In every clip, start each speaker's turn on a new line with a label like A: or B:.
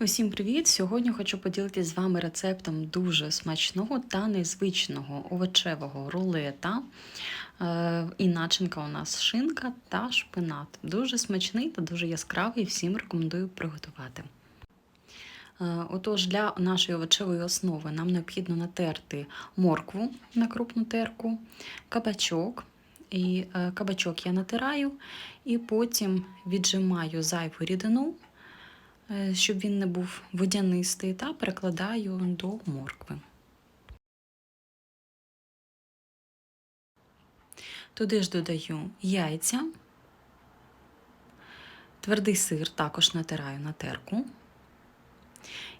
A: Усім привіт! Сьогодні хочу поділитися з вами рецептом дуже смачного та незвичного овочевого рулета. Е, І начинка у нас шинка та шпинат. Дуже смачний та дуже яскравий. Всім рекомендую приготувати. Е, Отож, для нашої овочевої основи нам необхідно натерти моркву на крупну терку, кабачок. І е, кабачок я натираю, і потім віджимаю зайву рідину щоб він не був водянистий, та перекладаю до моркви. Туди ж додаю яйця, твердий сир також натираю на терку.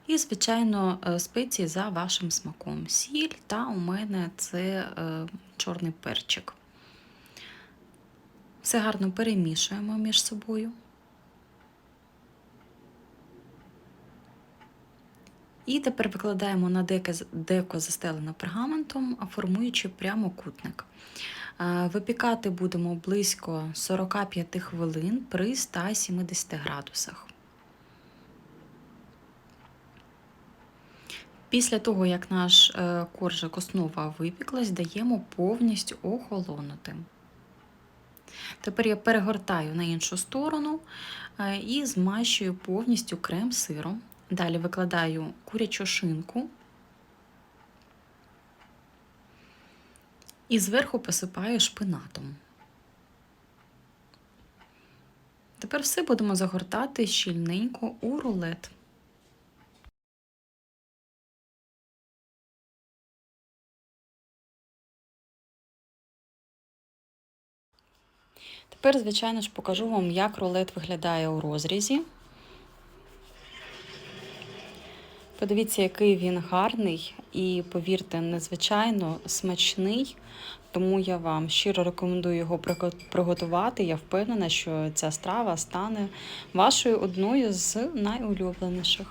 A: І, звичайно, е, спеції за вашим смаком. Сіль та у мене це е, чорний перчик. Все гарно перемішуємо між собою. І тепер викладаємо на деко застелене пергаментом, формуючи прямокутник. Випікати будемо близько 45 хвилин при 170 градусах. Після того, як наш е, коржик основа випіклась, даємо повністю охолонути. Тепер я перегортаю на іншу сторону е, і змащую повністю крем сиром. Далі викладаю курячу шинку і зверху посипаю шпинатом. Тепер все будемо загортати щільненько у рулет. Тепер, звичайно ж, покажу вам, як рулет виглядає у розрізі. Подивіться, який він гарний і, повірте, незвичайно смачний. Тому я вам щиро рекомендую його приготувати. Я впевнена, що ця страва стане вашою одною з найулюбленіших.